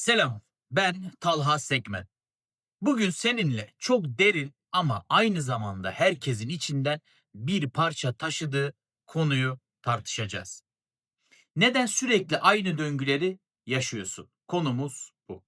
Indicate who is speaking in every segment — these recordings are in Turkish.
Speaker 1: Selam, ben Talha Sekmen. Bugün seninle çok derin ama aynı zamanda herkesin içinden bir parça taşıdığı konuyu tartışacağız. Neden sürekli aynı döngüleri yaşıyorsun? Konumuz bu.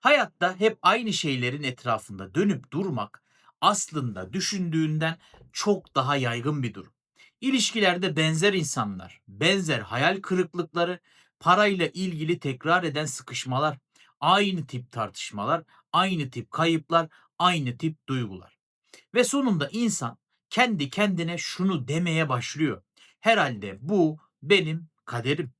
Speaker 1: Hayatta hep aynı şeylerin etrafında dönüp durmak aslında düşündüğünden çok daha yaygın bir durum. İlişkilerde benzer insanlar, benzer hayal kırıklıkları, parayla ilgili tekrar eden sıkışmalar, aynı tip tartışmalar, aynı tip kayıplar, aynı tip duygular. Ve sonunda insan kendi kendine şunu demeye başlıyor. Herhalde bu benim kaderim.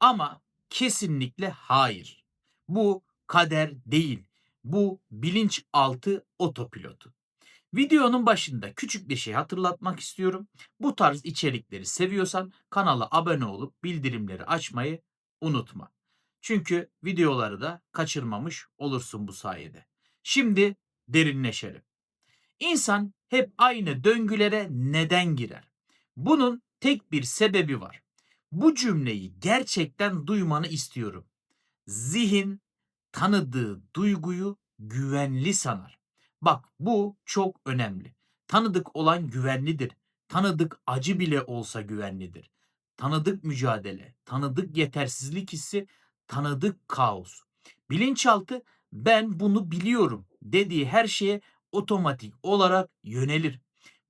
Speaker 1: Ama kesinlikle hayır. Bu kader değil. Bu bilinçaltı otopilotu. Videonun başında küçük bir şey hatırlatmak istiyorum. Bu tarz içerikleri seviyorsan kanala abone olup bildirimleri açmayı unutma. Çünkü videoları da kaçırmamış olursun bu sayede. Şimdi derinleşelim. İnsan hep aynı döngülere neden girer? Bunun tek bir sebebi var. Bu cümleyi gerçekten duymanı istiyorum. Zihin tanıdığı duyguyu güvenli sanar. Bak bu çok önemli. Tanıdık olan güvenlidir. Tanıdık acı bile olsa güvenlidir. Tanıdık mücadele, tanıdık yetersizlik hissi, tanıdık kaos. Bilinçaltı ben bunu biliyorum dediği her şeye otomatik olarak yönelir.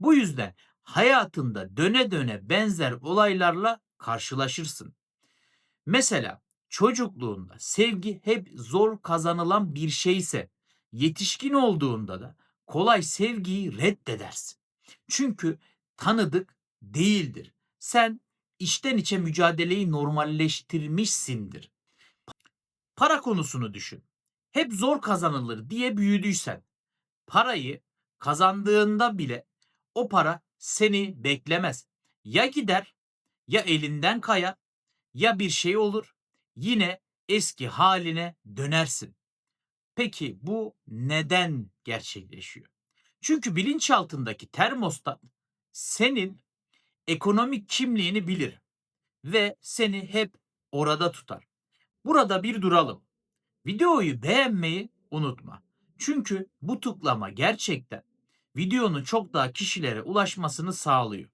Speaker 1: Bu yüzden hayatında döne döne benzer olaylarla karşılaşırsın. Mesela çocukluğunda sevgi hep zor kazanılan bir şeyse yetişkin olduğunda da kolay sevgiyi reddedersin. Çünkü tanıdık değildir. Sen içten içe mücadeleyi normalleştirmişsindir. Para konusunu düşün. Hep zor kazanılır diye büyüdüysen parayı kazandığında bile o para seni beklemez. Ya gider ya elinden kayar ya bir şey olur yine eski haline dönersin. Peki bu neden gerçekleşiyor? Çünkü bilinçaltındaki termostat senin ekonomik kimliğini bilir ve seni hep orada tutar. Burada bir duralım. Videoyu beğenmeyi unutma. Çünkü bu tıklama gerçekten videonun çok daha kişilere ulaşmasını sağlıyor.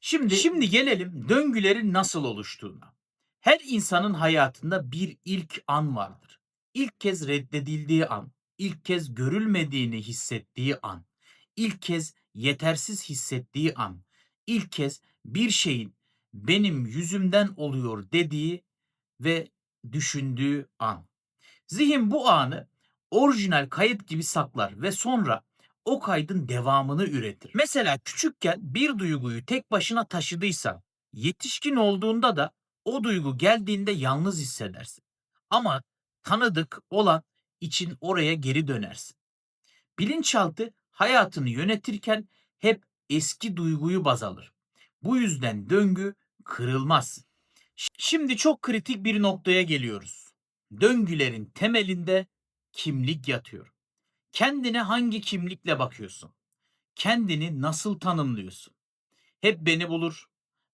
Speaker 1: Şimdi şimdi gelelim döngülerin nasıl oluştuğuna. Her insanın hayatında bir ilk an vardır. İlk kez reddedildiği an, ilk kez görülmediğini hissettiği an, ilk kez yetersiz hissettiği an, ilk kez bir şeyin benim yüzümden oluyor dediği ve düşündüğü an. Zihin bu anı orijinal kayıt gibi saklar ve sonra o kaydın devamını üretir. Mesela küçükken bir duyguyu tek başına taşıdıysan, yetişkin olduğunda da o duygu geldiğinde yalnız hissedersin. Ama tanıdık olan için oraya geri dönersin. Bilinçaltı hayatını yönetirken hep eski duyguyu baz alır. Bu yüzden döngü kırılmaz. Şimdi çok kritik bir noktaya geliyoruz. Döngülerin temelinde kimlik yatıyor. Kendine hangi kimlikle bakıyorsun? Kendini nasıl tanımlıyorsun? Hep beni bulur.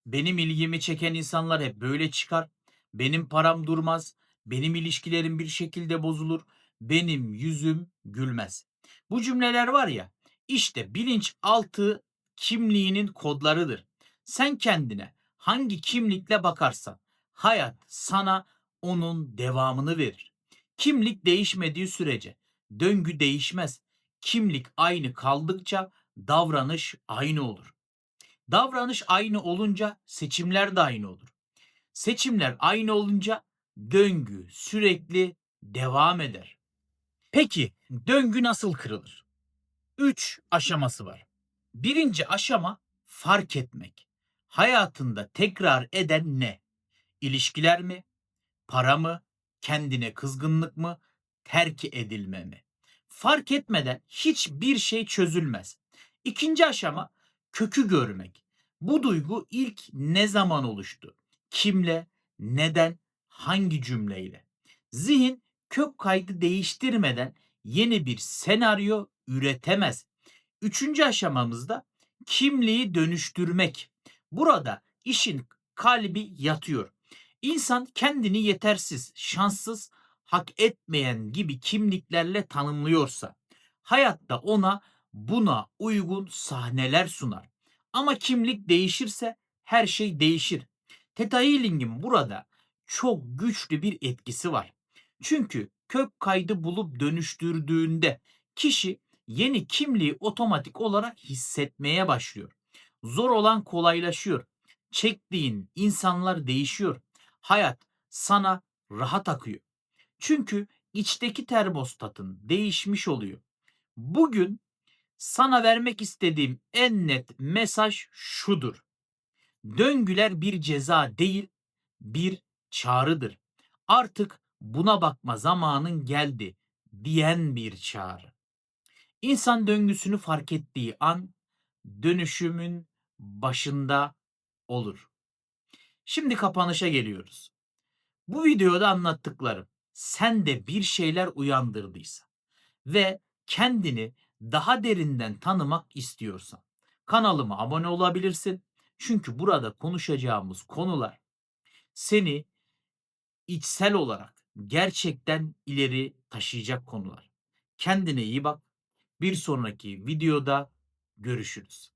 Speaker 1: Benim ilgimi çeken insanlar hep böyle çıkar. Benim param durmaz. Benim ilişkilerim bir şekilde bozulur. Benim yüzüm gülmez. Bu cümleler var ya işte bilinçaltı kimliğinin kodlarıdır. Sen kendine hangi kimlikle bakarsan hayat sana onun devamını verir. Kimlik değişmediği sürece döngü değişmez. Kimlik aynı kaldıkça davranış aynı olur. Davranış aynı olunca seçimler de aynı olur. Seçimler aynı olunca döngü sürekli devam eder. Peki döngü nasıl kırılır? Üç aşaması var. Birinci aşama fark etmek. Hayatında tekrar eden ne? İlişkiler mi? Para mı? Kendine kızgınlık mı? Terk edilme mi? Fark etmeden hiçbir şey çözülmez. İkinci aşama kökü görmek. Bu duygu ilk ne zaman oluştu? Kimle? Neden? Hangi cümleyle? Zihin kök kaydı değiştirmeden yeni bir senaryo üretemez. Üçüncü aşamamızda kimliği dönüştürmek. Burada işin kalbi yatıyor. İnsan kendini yetersiz, şanssız, hak etmeyen gibi kimliklerle tanımlıyorsa, hayatta ona buna uygun sahneler sunar. Ama kimlik değişirse her şey değişir. Theta Healing'in burada çok güçlü bir etkisi var. Çünkü kök kaydı bulup dönüştürdüğünde kişi yeni kimliği otomatik olarak hissetmeye başlıyor. Zor olan kolaylaşıyor. Çektiğin insanlar değişiyor. Hayat sana rahat akıyor. Çünkü içteki termostatın değişmiş oluyor. Bugün sana vermek istediğim en net mesaj şudur. Döngüler bir ceza değil, bir çağrıdır. Artık buna bakma zamanın geldi diyen bir çağrı. İnsan döngüsünü fark ettiği an dönüşümün başında olur. Şimdi kapanışa geliyoruz. Bu videoda anlattıklarım sende bir şeyler uyandırdıysa ve kendini daha derinden tanımak istiyorsan kanalıma abone olabilirsin. Çünkü burada konuşacağımız konular seni içsel olarak gerçekten ileri taşıyacak konular. Kendine iyi bak. Bir sonraki videoda görüşürüz.